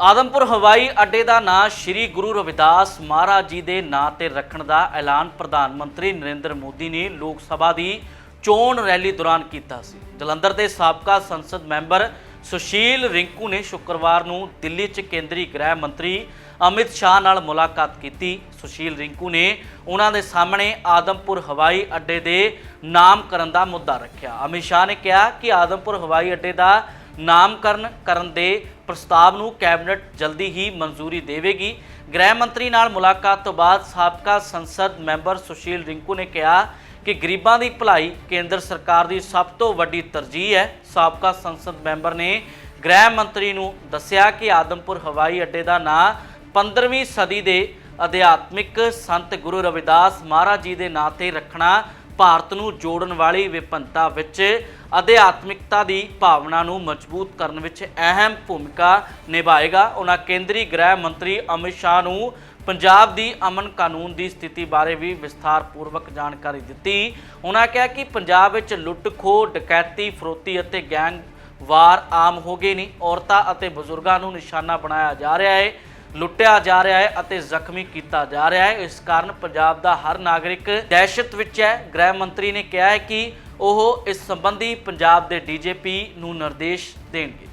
ਆਦਮਪੁਰ ਹਵਾਈ ਅੱਡੇ ਦਾ ਨਾਂ ਸ੍ਰੀ ਗੁਰੂ ਰਵਿਦਾਸ ਮਹਾਰਾਜ ਜੀ ਦੇ ਨਾਂ ਤੇ ਰੱਖਣ ਦਾ ਐਲਾਨ ਪ੍ਰਧਾਨ ਮੰਤਰੀ ਨਰਿੰਦਰ ਮੋਦੀ ਨੇ ਲੋਕ ਸਭਾ ਦੀ ਚੋਣ ਰੈਲੀ ਦੌਰਾਨ ਕੀਤਾ ਸੀ। ਜਲੰਧਰ ਦੇ ਸਾਬਕਾ ਸੰਸਦ ਮੈਂਬਰ ਸੁਸ਼ੀਲ ਰਿੰਕੂ ਨੇ ਸ਼ੁੱਕਰਵਾਰ ਨੂੰ ਦਿੱਲੀ 'ਚ ਕੇਂਦਰੀ ਗ੍ਰਹਿ ਮੰਤਰੀ ਅਮਿਤ ਸ਼ਾਹ ਨਾਲ ਮੁਲਾਕਾਤ ਕੀਤੀ। ਸੁਸ਼ੀਲ ਰਿੰਕੂ ਨੇ ਉਹਨਾਂ ਦੇ ਸਾਹਮਣੇ ਆਦਮਪੁਰ ਹਵਾਈ ਅੱਡੇ ਦੇ ਨਾਮਕਰਨ ਦਾ ਮੁੱਦਾ ਰੱਖਿਆ। ਅਮਿਤ ਸ਼ਾਹ ਨੇ ਕਿਹਾ ਕਿ ਆਦਮਪੁਰ ਹਵਾਈ ਅੱਡੇ ਦਾ ਨਾਮਕਰਨ ਕਰਨ ਦੇ ਪ੍ਰਸਤਾਵ ਨੂੰ ਕੈਬਨਿਟ ਜਲਦੀ ਹੀ ਮਨਜ਼ੂਰੀ ਦੇਵੇਗੀ। ਗ੍ਰਹਿ ਮੰਤਰੀ ਨਾਲ ਮੁਲਾਕਾਤ ਤੋਂ ਬਾਅਦ ਸਾਬਕਾ ਸੰਸਦ ਮੈਂਬਰ ਸੁਸ਼ੀਲ ਰਿੰਕੂ ਨੇ ਕਿਹਾ ਕਿ ਗਰੀਬਾਂ ਦੀ ਭਲਾਈ ਕੇਂਦਰ ਸਰਕਾਰ ਦੀ ਸਭ ਤੋਂ ਵੱਡੀ ਤਰਜੀਹ ਹੈ। ਸਾਬਕਾ ਸੰਸਦ ਮੈਂਬਰ ਨੇ ਗ੍ਰਹਿ ਮੰਤਰੀ ਨੂੰ ਦੱਸਿਆ ਕਿ ਆਦਮਪੁਰ ਹਵਾਈ ਅੱਡੇ ਦਾ ਨਾਂ 15ਵੀਂ ਸਦੀ ਦੇ ਅਧਿਆਤਮਿਕ ਸੰਤ ਗੁਰੂ ਰਵਿਦਾਸ ਮਹਾਰਾਜ ਜੀ ਦੇ ਨਾਂ ਤੇ ਰੱਖਣਾ ਭਾਰਤ ਨੂੰ ਜੋੜਨ ਵਾਲੀ ਵਿਭਿੰਨਤਾ ਵਿੱਚ ਅਧਿਆਤਮਿਕਤਾ ਦੀ ਭਾਵਨਾ ਨੂੰ ਮਜ਼ਬੂਤ ਕਰਨ ਵਿੱਚ ਅਹਿਮ ਭੂਮਿਕਾ ਨਿਭਾਏਗਾ। ਉਹਨਾਂ ਕੇਂਦਰੀ ਗ੍ਰਹਿ ਮੰਤਰੀ ਅਮਿਤ ਸ਼ਾਹ ਨੂੰ ਪੰਜਾਬ ਦੀ ਅਮਨ ਕਾਨੂੰਨ ਦੀ ਸਥਿਤੀ ਬਾਰੇ ਵੀ ਵਿਸਥਾਰਪੂਰਵਕ ਜਾਣਕਾਰੀ ਦਿੱਤੀ। ਉਹਨਾਂ ਕਿਹਾ ਕਿ ਪੰਜਾਬ ਵਿੱਚ ਲੁੱਟ ਖੋਹ ਡਕੈਤੀ, ਫਰੋਤੀ ਅਤੇ ਗੈਂਗ ਵਾਰ ਆਮ ਹੋ ਗਏ ਨੇ। ਔਰਤਾਂ ਅਤੇ ਬਜ਼ੁਰਗਾਂ ਨੂੰ ਨਿਸ਼ਾਨਾ ਬਣਾਇਆ ਜਾ ਰਿਹਾ ਹੈ। ਲੁੱਟਿਆ ਜਾ ਰਿਹਾ ਹੈ ਅਤੇ ਜ਼ਖਮੀ ਕੀਤਾ ਜਾ ਰਿਹਾ ਹੈ। ਇਸ ਕਾਰਨ ਪੰਜਾਬ ਦਾ ਹਰ ਨਾਗਰਿਕ ਦਹਿਸ਼ਤ ਵਿੱਚ ਹੈ। ਗ੍ਰਹਿ ਮੰਤਰੀ ਨੇ ਕਿਹਾ ਹੈ ਕਿ ਉਹ ਇਸ ਸੰਬੰਧੀ ਪੰਜਾਬ ਦੇ ਡੀਜੀਪੀ ਨੂੰ ਨਿਰਦੇਸ਼ ਦੇਣਗੇ।